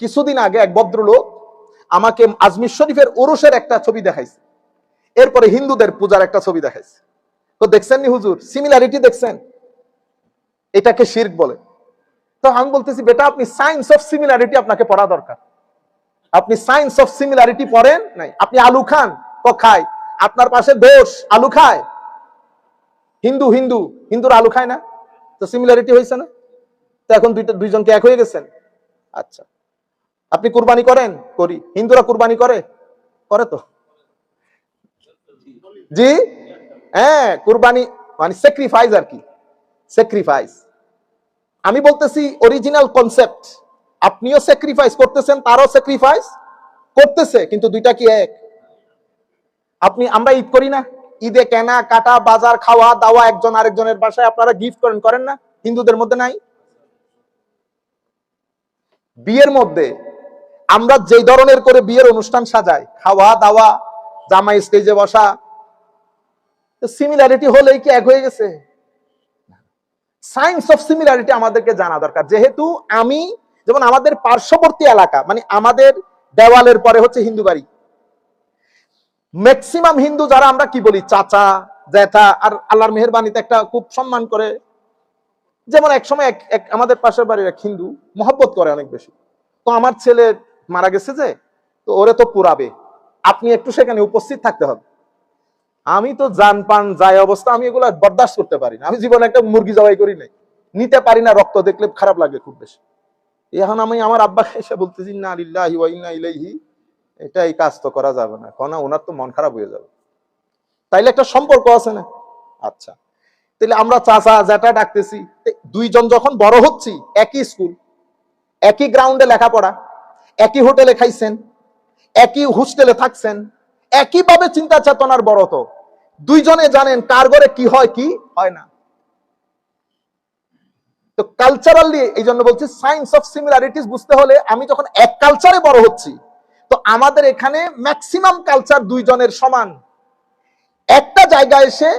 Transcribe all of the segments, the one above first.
কিছুদিন আগে এক ভদ্রলোক আমাকে আজমির শরীফের ওরসের একটা ছবি দেখাইছে। এরপরে হিন্দুদের পূজার একটা ছবি দেখাইছে। তো দেখছেন নি হুজুর? সিমিলারিটি দেখছেন? এটাকে শির্ক বলে। তো আমি বলতেছি, বেটা, আপনি সায়েন্স অফ সিমিলারিটি আপনাকে পড়া দরকার। আপনি সায়েন্স অফ সিমিলারিটি পড়েন নাই। আপনি আলু খান তো খায়। আপনার পাশে দোষ, আলু খায়। হিন্দু হিন্দু, হিন্দুর আলু খায় না। তো সিমিলারিটি হয়েছে না? তো এখন দুইটা, দুইজনকে এক হয়ে গেছেন? আচ্ছা। আপনি কুরবানি করেন? করি। হিন্দুরা কুরবানি করে? করে তো। জি? হ্যাঁ কুরবানি মানে স্যাক্রিফাইস আর কি। স্যাক্রিফাইস আমি বলতেছি অরিজিনাল কনসেপ্ট আপনিও স্যাক্রিফাইস করতেছেন, তারও স্যাক্রিফাইস করতেছে, কিন্তু দুইটা কি এক? আপনি, আমরা ঈদ করি না। ঈদে কেনা, কাটা, বাজার, খাওয়া, দাওয়া, একজন আরেকজনের বাসায় আপনারা গিফট করেন করেন না? হিন্দুদের মধ্যে নাই? বিয়ের মধ্যে আমরা যেই ধরনের করে বিয়ের অনুষ্ঠান সাজাই, খাওয়া, দাওয়া, জামাই স্টেজে বসা সিমিলারিটি হলেই কি এক হয়ে গেছে? সায়েন্স অফ সিমিলারিটি আমাদেরকে জানা দরকার। যেহেতু আমি, যেমন আমাদের পার্শ্ববর্তী এলাকা মানে আমাদের দেওয়ালের পরে হচ্ছে হিন্দু বাড়ি। ম্যাক্সিমাম হিন্দু যারা, আমরা কি বলি? চাচা, জ্যাঠা আর আল্লাহর মেহরবানিতে একটা খুব সম্মান করে। যেমন এক সময় এক আমাদের পাশের বাড়ির এক হিন্দু মহব্বত করে অনেক বেশি। তো আমার ছেলে মারা গেছে যে, তো ওরে তো পুরাবে। আপনি একটু সেখানে উপস্থিত থাকতে হবে। আমি তো জান পান যায় অবস্থা, আমি এগুলো বরদাস্ত করতে পারি না। আমি জীবনে একটা মুরগি জবাই করি নাই। নিতে পারি না রক্ত, দেখলে খারাপ লাগে খুব বেশি। এখন আমি আমার আব্বাকে এসে বলতেছি না আলিল্লাহি ওয়া ইন্না ইলাইহি। এটা এই কাজ তো করা যাবে না। কেন ওনার তো মন খারাপ হয়ে যাবে। তাইলে একটা সম্পর্ক আছে না? আচ্ছা। তাহলে আমরা চাচা জ্যাটা ডাকতেছি দুইজন যখন বড় হচ্ছি, একই স্কুল, একই গ্রাউন্ডে লেখাপড়া একই হোটেলে খাইছেন, একই হোস্টেলে থাকছেন, একইভাবে চিন্তা চেতনার বড় তো দুইজনে জানেন কার ঘরে কি হয় কি হয় না। তো কালচারালি এই জন্য বলছি সায়েন্স অফ সিমিলারিটিস বুঝতে হলে আমি যখন এক কালচারে বড় হচ্ছি, তো আমাদের এখানে ম্যাক্সিমাম কালচার দুইজনের সমান। একটা জায়গায় এসে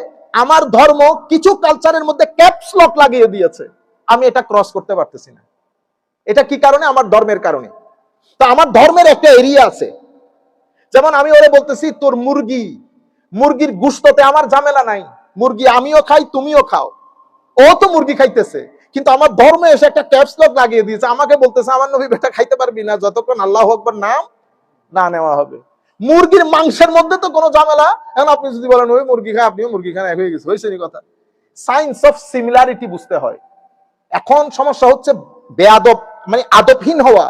আমার ধর্ম কিছু কালচারের মধ্যে ক্যাপস লক লাগিয়ে দিয়েছে। আমি এটা ক্রস করতে পারতেছি না। এটা কি কারণে? আমার ধর্মের কারণে। তো আমার ধর্মের একটা এরিয়া আছে। যেমন আমি ওরে বলতেছি, তোর মুরগি, মুরগির গুস্ততে আমার ঝামেলা নাই। মুরগি আমিও খাই, তুমিও খাও। ও তো মুরগি খাইতেছে, কিন্তু আমার ধর্মে এসে একটা ক্যাপস লক লাগিয়ে দিয়েছে। আমাকে বলতেছে, আমার নবী বেটা খাইতে পারবি না, যতক্ষণ আল্লাহ আকবর নাম না নেওয়া হবে। মুরগির মাংসের মধ্যে তো কোনো ঝামেলা। এখন আপনি যদি বলেন, ওই মুরগি খায় আপনিও মুরগি খান, এক হয়ে গেছে, হয়েছে কথা? সায়েন্স অফ সিমিলারিটি বুঝতে হয়। এখন সমস্যা হচ্ছে বেয়াদব মানে আদবহীন হওয়া।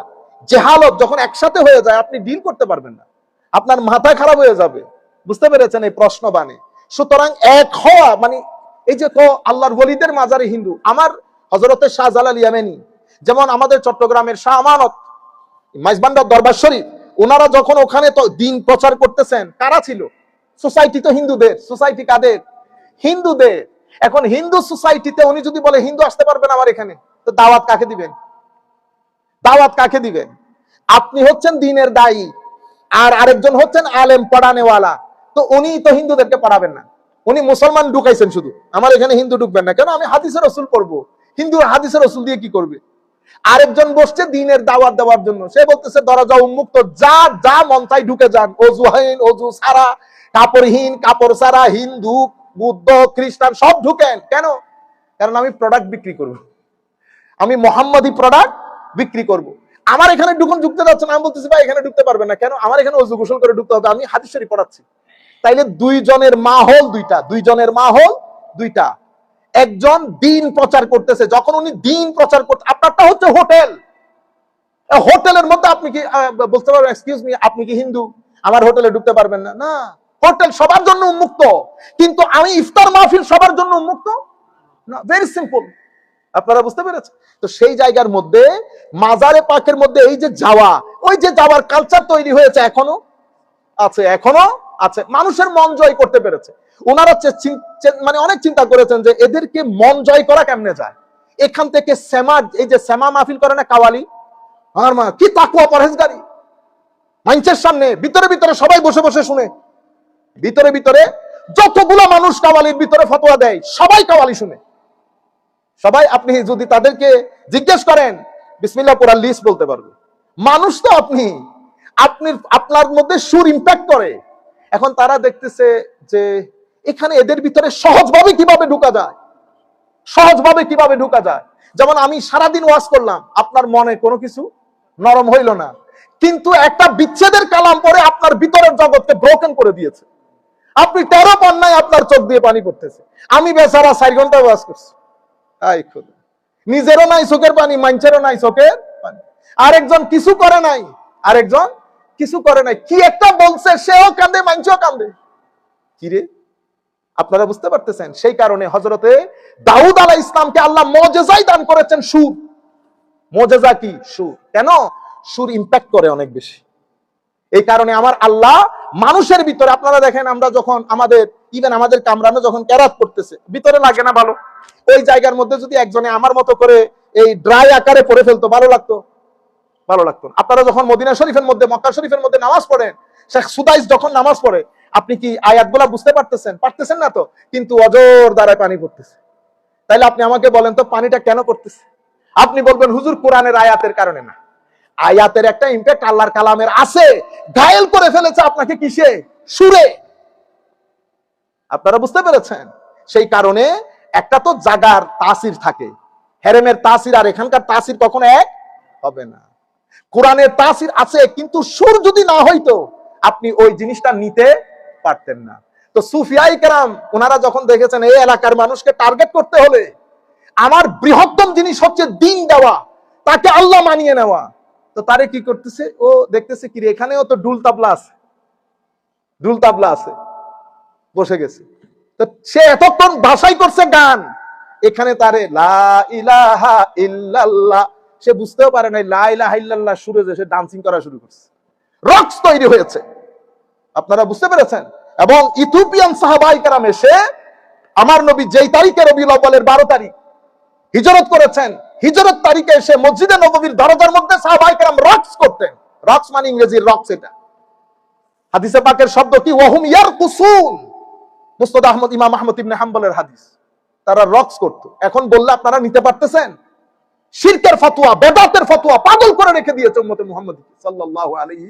জেহালত যখন একসাথে হয়ে যায়, আপনি ডিল করতে পারবেন না। আপনার মাথা খারাপ হয়ে যাবে। বুঝতে পেরেছেন এই প্রশ্ন বানে সুতরাং এক হওয়া মানে এই যে তো আল্লাহর ওলিদের মাজারে হিন্দু, আমার হজরতের শাহজালাল ইয়ামেনি, যেমন আমাদের চট্টগ্রামের শাহ আমানত মাইজবান্ডার দরবার শরীফ ওনারা যখন ওখানে তো দিন প্রচার করতেছেন, কারা ছিল? সোসাইটি তো হিন্দুদের, সোসাইটি কাদের? হিন্দুদের। এখন হিন্দু সোসাইটিতে উনি যদি বলে, হিন্দু আসতে পারবেন আমার এখানে, তো দাওয়াত কাকে দিবেন? দাওয়াত কাকে দিবেন আপনি হচ্ছেন দিনের দায়ী, আর আরেকজন হচ্ছেন আলেম, পড়ানেওয়ালা। তো উনি তো হিন্দুদেরকে পড়াবেন না। উনি মুসলমান ঢুকাইছেন শুধু। আমার এখানে হিন্দু ঢুকবেন না। কেন? আমি হাদিসের রসুল পড়ব। হিন্দু হাদিসের রসুল দিয়ে কি করবে? আরেকজন বসছে দিনের দাওয়াত দেওয়ার জন্য। সে বলতেছে, দরজা উন্মুক্ত। যা যা মন চাই ঢুকে যান। অজুহীন অজু সারা কাপড়হীন কাপড় সারা হিন্দু, বুদ্ধ, খ্রিস্টান সব ঢুকেন। কেন? কারণ আমি প্রোডাক্ট বিক্রি করব। আমি মোহাম্মদী প্রোডাক্ট বিক্রি করব। আমার এখানে ঢুকুন ঢুকতে যাচ্ছে না। আমি বলতেছি, ভাই, এখানে ঢুকতে পারবে না কেন? আমার এখানে অজু গোসল করে ঢুকতে হবে। আমি হাদিস শরীফ পড়াচ্ছি। তাইলে দুইজনের মাহল দুইটা। দুইজনের মাহল দুইটা। একজন দিন প্রচার করতেছে। যখন উনি দিন প্রচার করতে, আপনারটা হচ্ছে হোটেল। হোটেলের মধ্যে আপনি কি বলতে পারবেন এক্সকিউজ মি আপনি কি হিন্দু? আমার হোটেলে ঢুকতে পারবেন না। না। হোটেল সবার জন্য উন্মুক্ত। কিন্তু আমি ইফতার মাহফিল সবার জন্য উন্মুক্ত? না ভেরি সিম্পল আপনারা বুঝতে পেরেছেন? তো সেই জায়গার মধ্যে, মাজারে পাকের মধ্যে এই যে যাওয়া, ওই যে যাওয়ার কালচার তৈরি হয়েছে এখনও? আছে এখনও আছে। মানুষের মন জয় করতে পেরেছে। ওনারা মানে অনেক চিন্তা করেছেন যে এদেরকে মন জয় করা কেমনে যায়? এখান থেকে শ্যামা, এই যে শ্যামা মাহফিল করে না কাওয়ালি? আমার মা, কি তাকুয়া পরহেজগারি? মঞ্চের সামনে, ভিতরে ভিতরে সবাই বসে বসে শুনে। ভিতরে ভিতরে যতগুলো মানুষ কাওয়ালির ভিতরে ফতোয়া দেয়, সবাই কাওয়ালি শুনে। সবাই আপনি যদি তাদেরকে জিজ্ঞেস করেন, বিসমিল্লাহ পুরা লিস্ট বলতে পারবে। মানুষ তো আপনি। আপনি, আপনার মধ্যে সুর ইম্প্যাক্ট করে। এখন তারা দেখতেছে যে এখানে এদের ভিতরে সহজভাবে কীভাবে ঢুকা যায়? সহজভাবে কীভাবে ঢুকা যায়? যেমন আমি সারাদিন ওয়াজ করলাম, আপনার মনে কোনো কিছু নরম হইল না। কিন্তু একটা বিচ্ছেদের কালাম পরে আপনার ভিতরের জগৎকে ব্রোকেন করে দিয়েছে। আপনি তেরো পান্নায় আপনার চোখ দিয়ে পানি পড়তেছে। আমি বেচারা চার ঘণ্টা ওয়াজ করছি। আই খোদা। নিজেরও নাই চোখের পানি মাঞ্চেরও নাই চোখের পানি। আরেকজন কিছু করে নাই, আরেকজন কিছু করে নাই। কি একটা বলছে, সেও কান্দে মাঞ্চেও কান্দে। কি রে আপনারা বুঝতে পারতেছেন, সেই কারণে হজরতে দাউদ আলাহ ইসলামকে আল্লাহ মজেজাই দান করেছেন সুর। মজেজা কি? সুর। কেন? সুর ইম্প্যাক্ট করে অনেক বেশি। এই কারণে আমার আল্লাহ মানুষের ভিতরে, আপনারা দেখেন আমরা যখন আমাদের ইভেন আমাদের কামরানো যখন ক্যারাত করতেছে, ভিতরে লাগে না ভালো। ওই জায়গার মধ্যে যদি একজনে আমার মতো করে এই ড্রাই আকারে পড়ে ফেলতো, ভালো লাগতো? ভালো লাগতো আপনারা যখন মদিনা শরীফের মধ্যে, মক্কা শরীফের মধ্যে নামাজ পড়েন, শেখ সুদাইস যখন নামাজ পড়ে, আপনি কি আয়াতগুলা বুঝতে পারতেছেন? পারতেছেন না তো? কিন্তু অজর দ্বারায় পানি পড়তেছে। তাইলে আপনি আমাকে বলেন তো, পানিটা কেন পড়তেছে? আপনি বলবেন, হুজুর, কোরআনের আয়াতের কারণে না। আয়াতের একটা ইম্প্যাক্ট আল্লাহর কালামের আছে। ঘায়েল করে ফেলেছে আপনাকে কিসে? সুরে। আপনারা বুঝতে পেরেছেন? সেই কারণে একটা তো জাগার তাসির থাকে। হেরেমের তাসির আর এখানকার তাসির কখনো এক হবে না। কোরআনের তাসির আছে, কিন্তু সুর যদি না হইতো, আপনি ওই জিনিসটা নিতে পারতেন না। তো সুফিয়াই কেরাম ওনারা যখন দেখেছেন এই এলাকার মানুষকে টার্গেট করতে হলে আমার বৃহত্তম জিনিস হচ্ছে দিন দেওয়া, তাকে আল্লাহ মানিয়ে নেওয়া। তো তারে কি করতেছে? ও দেখতেছে কি এখানেও তো ডুল তাবলা আছে। ডুল তাবলা আছে। বসে গেছে। তো সে এতক্ষণ ভাষাই করছে গান। এখানে তারে, লা সে বুঝতেও পারে নাই, লা ইল্লাল্লাহ সুরে যে সে ডান্সিং করা শুরু করছে। রক্স তৈরি হয়েছে। আপনারা বুঝতে পেরেছেন? এবং ইথিওপিয়ান সাহাবাই কারাম এসে আমার নবী যেই তারিখে রবিউল আউয়ালের বারো তারিখ হিজরত করেছেন, হিজরত তারিখে এসে মসজিদে নবীর দরজার মধ্যে সাহাবাই কারাম রক্স করতেন। রক্স মানে ইংরেজির রক্স এটা। হাদিসে পাকের শব্দ কি? ওয়াহুম ইয়ার কুসুন মুস্তদ আহমদ, ইমাম আহমদ ইবনে হাম্বলের হাদিস। তারা রক্স করত। এখন বললে আপনারা নিতে পারতেছেন? শিরকের ফতোয়া, বেদাতের ফতোয়া পাগল করে রেখে দিয়েছে উম্মতে মুহাম্মদ সাল্লাল্লাহু আলাইহি